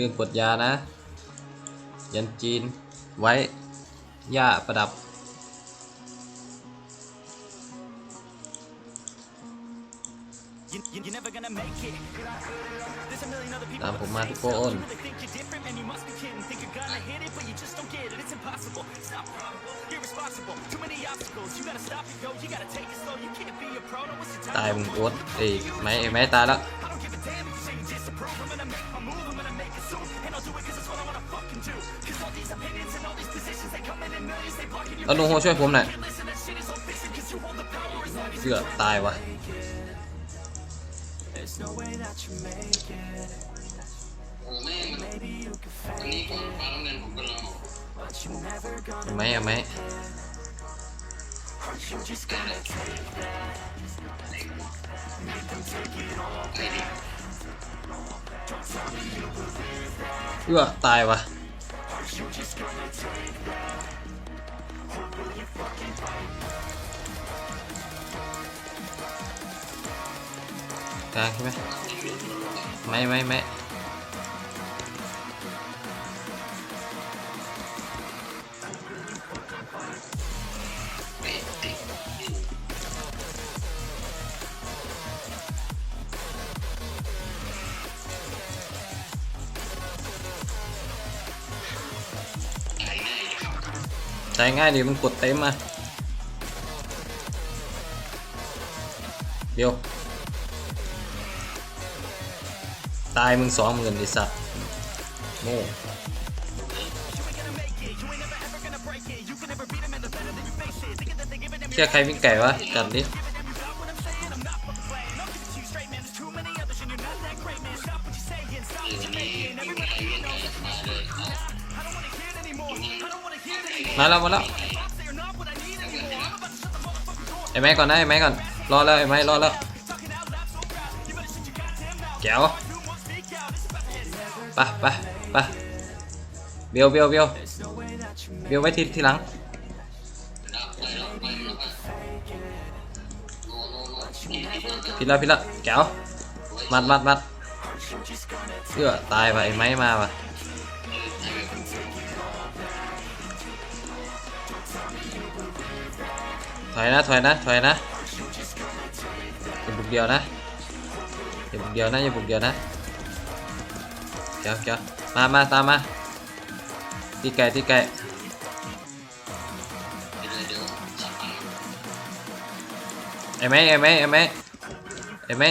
คือกดยานะ ยันจีนไว้ยาประดับ ตามผมมาทุกคนตายมึงโอ๊ตเอ้ยไม้ไม่ตายแล้ว แล้อนุโฮช่วยผมหน่อยเกือตายวะเอาไหมเอาไหมเอือตายวะ กลางใช่ไหมไม่ไม่ไม่ใช้ง่ายดีมันกดเต็มมาเดี๋ยว ตายมึงสองหมื่นไอ้สัตว์โง่เชื่อใครวิ่งไก่วะจัดดิมาแล้วมาแล้วไอ้ไม้ก่อนนะไอ้ไม้ก่อนรอแล้วไอ้ไม้รอแล้วแก้ว ปไปไปเบียวเบียวเบียวเบียวไว้ทีทีหลังพิดละพิดละแก้วมัดมัดมัดเอื้อตายว่ะไอไม้มาวะถอยนะถอยนะถอยนะอย่าบุกเดียวนะอย่าบุกเดียวนะอย่าบุกเดียวนะ แก้วแก้วมามาตามมาตีไก่ตีไก่ไอ้ไม้ไอ้ไม้ไอ้ไม้ไอ้ไม้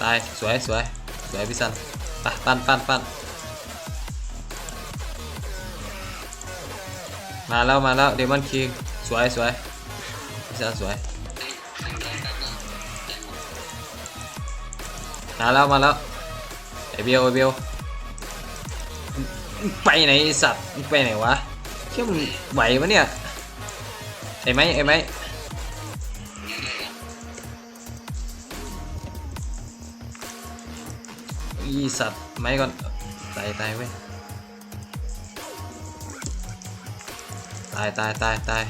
ตายสวยสวยสวยพี่สันไปปั้นปั้นปั้นมาแล้วมาแล้วเดมอนคิงสวยสวยพี่สันสวยมาแล้วมาแล้ว ไอเบลไอเบลไปไหนสัตว์ไปไหนวะเชื่อมไหวปะเนี่ยไอ้ไม้ไอ้ไม้อีสัตว์ไหมก่อนตายตายเว้ยตายตายตายตาย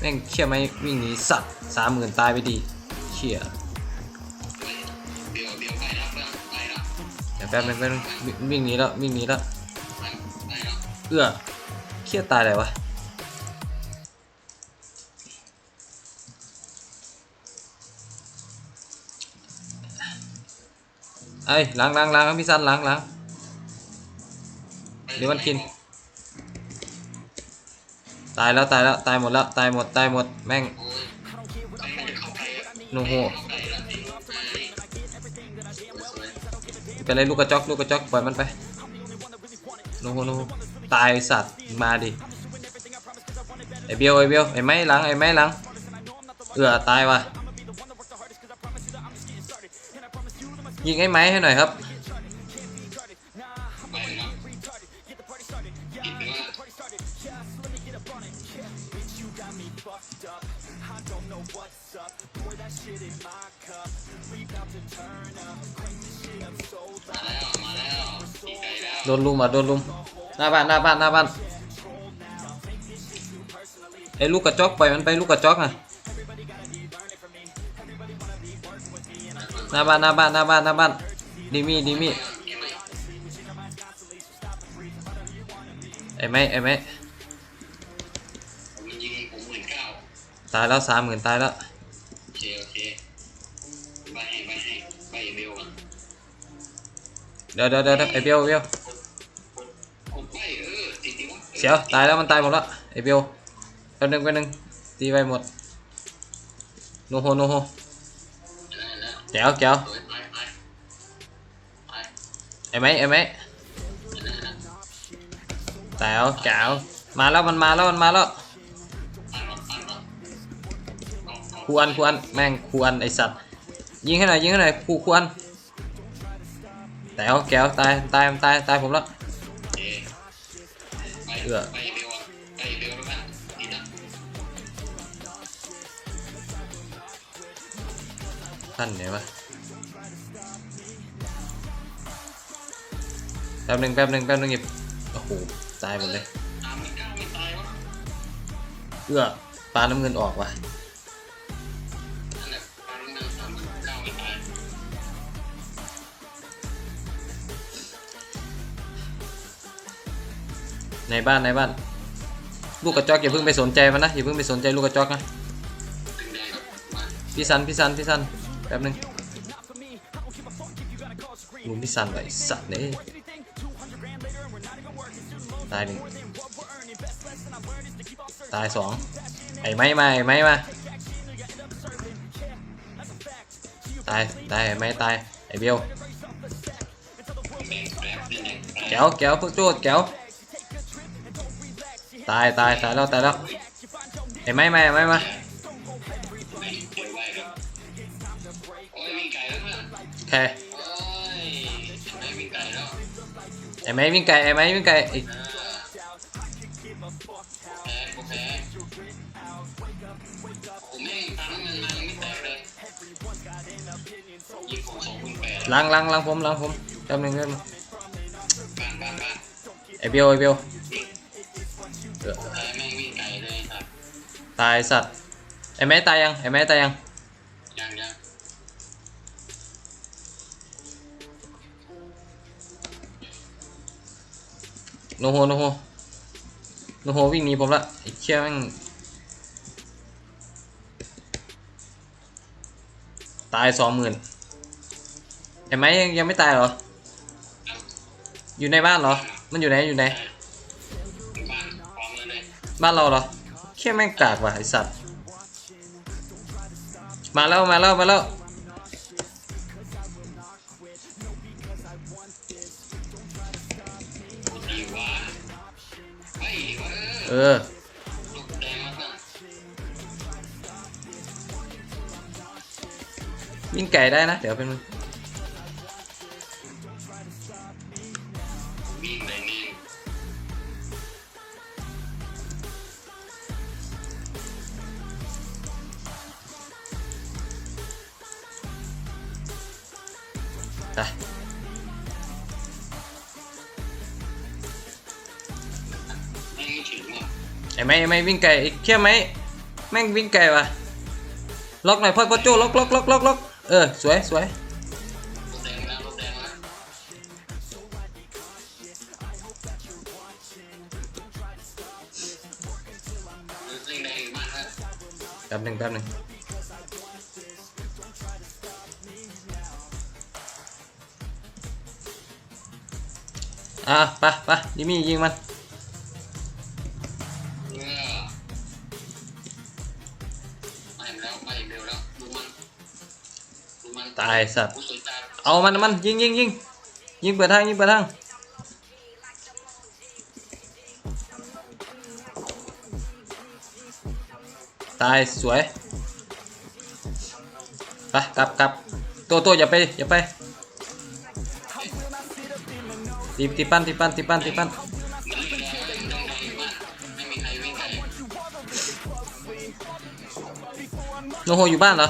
แม่งเชี่ยไหมวิ่งหนีสัตว์สามหมื่นตายไปดีเชี่ย แป๊บนึงแป๊บนึงวิ่งวิ่งหนีแล้ววิ่งหนีแล้วไปแล้วเอื้อเครียดตายเลยวะเอ้ยล้างล้างล้างพี่ซันล้างล้างเดี๋ยวมันกิน ตายแล้วตายแล้วตายหมดแล้วตายหมดตายหมดแม่งโอ้ยไปไม่ได้เข้าไปแล้วโนโห เลยลูกกระจอกลูกกระจอกปล่อยมันไปโนโหนูตายสัตว์มาดิไอเบียวไอเบียวไอไม้หลังไอไม้หลังเอือตายว่ะยิงไอ้ไม้ให้หน่อยครับ Đôn luôn mà đôn luôn Na bạn na bạn na bạn. Ê lúc cả chóc bay bắn bay lúc cả chóc này Na bạn na bạn na bạn na bạn. Đi mi đi mi. Em ấy em ấy. ตายแล้วสามหมื่นตายแล้วโอเคโอเคไปให้ไปให้ไปเบลก่อนเดี๋ยวเดี๋ยวเดี๋ยวไอเบลเบล เสียวตายแล้วมันตายหมดแล้วไอ้เบลแป๊บนึงแป๊บนึงตีไปหมดโนโฮโนโฮได้แล้วแก้วแก้วสวยไปไปไปไอ้ไม้ไอ้ไม้ได้แล้วแก้วแก้วมาแล้วมันมาแล้วมันมาแล้วปั้นก่อนปั้นก่อนเอาเอาควนควนแม่งควนไอสัตว์ยิงให้หน่อยยิงให้หน่อยครูควนแก้วแก้วตายตายตายตายผมแล้วโอเคไป เอื้อไปเบลก่อนไปเบลแล้วกันดีนะท่านไหนวะแป๊บหนึงแป๊บหนึงแป๊บหนึงหยิบโอ้โหตายหมดเลยเอื้อปลาน้ำเงินออกว่ะ ในบ้านในบ้าน ลูกกระจอกอย่าเพิ่งไปสนใจมันนะอย่าเพิ่งไปสนใจลูกกระจอกนะพี่ซันพี่ซันพี่ซันแป๊บหนึงลุงพี่ซันไอ้สัตว์เนี่ยตายหนึ่งตายสองไอ้ไม้มาไอ้ไม้มาตายตายไอ้ไม้ตายไอ้เบลแดงแป๊บแดงแป๊บแก้วแก้วพวกโจดแก้ว ตายตายตายแล้วตายแล้วไอ้ไม้มาไอ้ไม้มาเดี๋ยไว้ครับโอ้ยวิ่งไกลแล้วเพื่อนแค่โอ้ยไม่วิ่งไกลแล้วไอ้ไม้วิ่งไกลไอ้ไม้วิ่งไกลไอ้เออแพ้กูแพ้ผมแม่งตังค์เงินมายังไม่แตกเลยยิงผมสองหมื่นแปดล้างล้างล้างผมล้างผมแป๊บหนึงแป๊บนึงบ้านบ้านบ้านไอเบลไอเบล เออแพ้แม่งวิ่งไกลเลยครับตายสัตว์ไอ้ไม้ตายยังไอ้ไม้ตายยังยังยังโนโฮโนโฮโนโฮวิ่งหนีผมละไอ้เชี่ยแม่งตายสองหมื่นไอ้ไม้ยังยังไม่ตายเหรอ อยู่ในบ้านเหรอ มันอยู่ไหนอยู่ไหน บ้านเราเหรอแค่แม่งกากว่ะไอสัตว์ มาแล้วมาแล้วมาแล้วเออมากนะวิ่งไก่ได้นะ เดี๋ยวเป็นงวิ่งแดงนี่ ไปไม่ถึงว่ะไอ้ไม้ไอ้ไม้วิ่งไก่ไอ้แค่ไม้แม่งวิ่งไก่ว่ะล็อกหน่อยพ่อพ่อโจ้ล็อกล็อกล็อกล็อกล็อกเออสวยสวยลูกแดงแล้วลูกแดงแล้วลูกแดงมากแล้วแป๊บหนึ่งแป๊บหนึ่ง อะไปไปดิมี่ยิงมันเออไปแล้วไปเร็วแล้วดูมันดูมันตายสัตว์ผู้สนใจเอามันมันยิงยิงยิงยิงเปิดทางยิงเปิดทางตายสวย ไปกลับกลับตัวตัวอย่าไปอย่าไป ตีตีปั้นตีปั้นตีปั้นตีปั้นนเล่นแดงแดงแดงมากไม่มีใครวิ่งไกลโนโฮอยู่บ้านเหรอ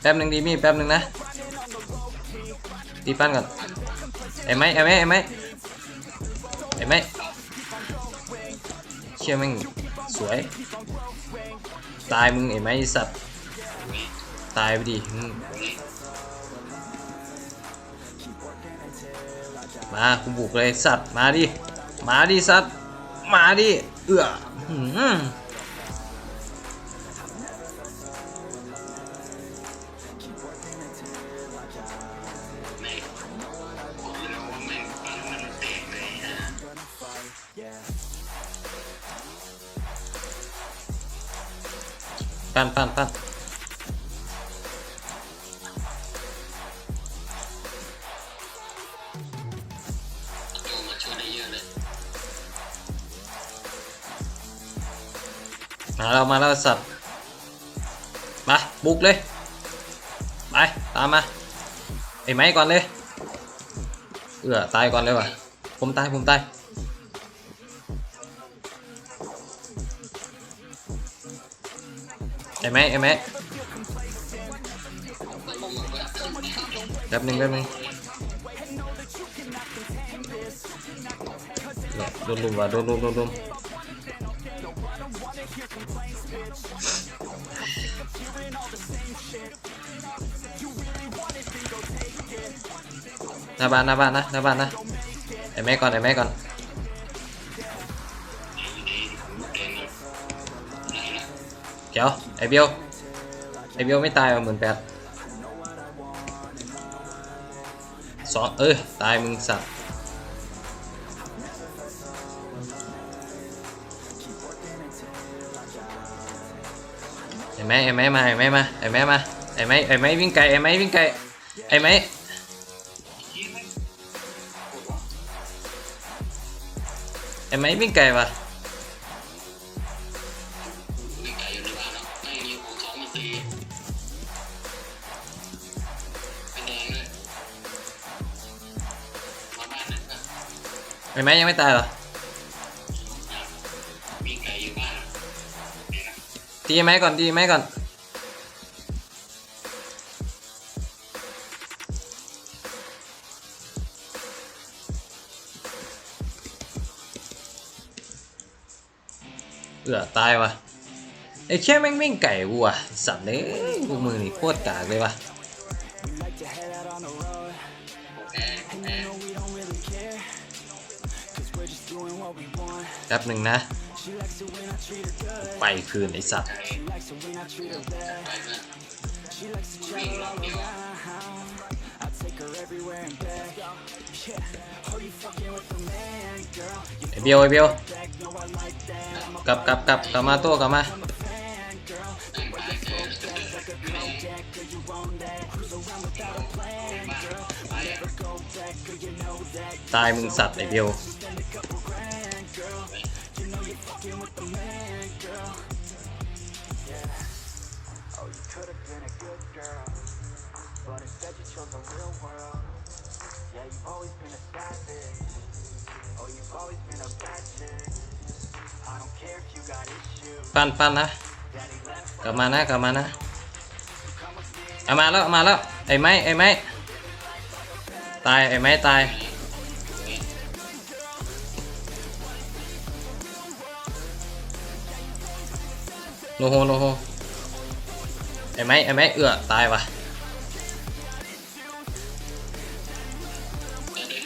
แป๊บหนึ่งดีมี่แป๊บหนึ่งนะ ตีปั้นก่อนไอ้ไม้ไอ้ไม้ไอ้ไม้ไอ้ไม้เชี่ยม่งสวย ตายมึงไอ้ไม้ไอสัตว์ ตายไปดิ มมากูบุกเลยสัตว์มาดิมาดิสัตว์มาดิเอื้อหืมปั้นปั้นปั้น มามาแล้วสัตว์มาบุกเลยไปตามมาไอ้ไม้ก่อนเลยเอื้อตายก่อนเลยว่ะผมตายผมตายไอ้ไม้ไอ้ไม้แป๊บหนึงแป๊บนึงโดนลุมว่ะโดนลุมโดนลุม หน้าบ้านหน้าบ้านนะหน้าบ้านนะไอ้แม่ก่อนไอ้แม่ก่อนเดี๋ยวไอ้เบียวไอ้เบียวไม่ตายว่ะหมื่นแปดสองเออตายมึงสัตว์ไอ้แม่ไอ้แม่มาไอ้แม่มาไอ้แม่มา ไอ้ไม้ไอ้ไม้วิ่งไกลไอ้ไม้วิ่งไกลไอ้ไม้ไอ้ไม้วิ่งไกลวะไอ้ไม้ยังไม่ตายเหรอตีไม้ก่อนตีไม้ก่อน เอือตายวะไอ้แค่แม่งวิ่งไก่กูอะสัตว์เลยพวกมึงนี่โคตรกากเลยวะแพ้แพ้แป๊บหนึ่งนะ ไปคืนไอ้สัตว์ ไปเพื่อนวิ่งรอบเดียวไอ้เบียวไอ้เบียวกลับกลับกลับกลับมาตัวกลับมาตายมึงสัตว์ไอ้เบียว ปั้นปั้นนะกลับมานะกลับมานะเอามาแล้วเอามาแล้วไอ้ไม้ไอ้ไม้ตายไอ้ไม้ตายโนโฮโนโฮไอ้ไม้ไอ้ไม้เอือตายวะเออนนี้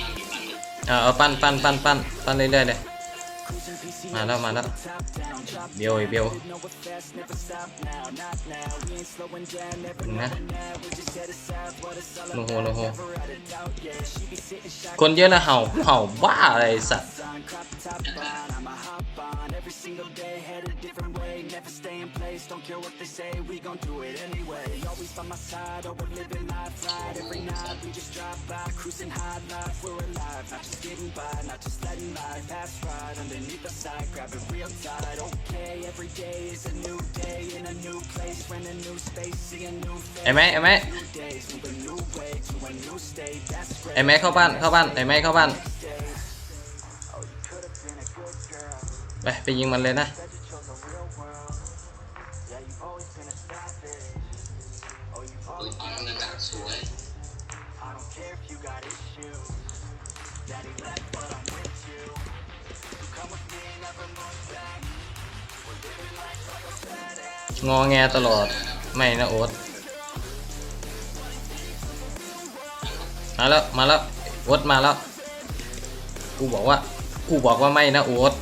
นำอยู่บ้านหนึ่งเอาเอาปั้นปั้นปั้นปั้นปั้นเรื่อยๆเลย มาแล้วมาแล้วเบียวไอ้เบียวนะโนโหโลโหคนเยอะนะเห่าเห่าบ้าอะไรสัตว์ ไอ้แม่ไอ้แม่ไอ้แม่เข้าบ้านเข้าบ้านไอ้แม่เข้าบ้าน ไปไปยิงมันเลยนะ งอแงตลอด ไม่นะโอ๊ตมาแล้ว มาแล้วโอ๊ตมาแล้ว กูบอกว่า กูบอกว่าไม่นะโอ๊ต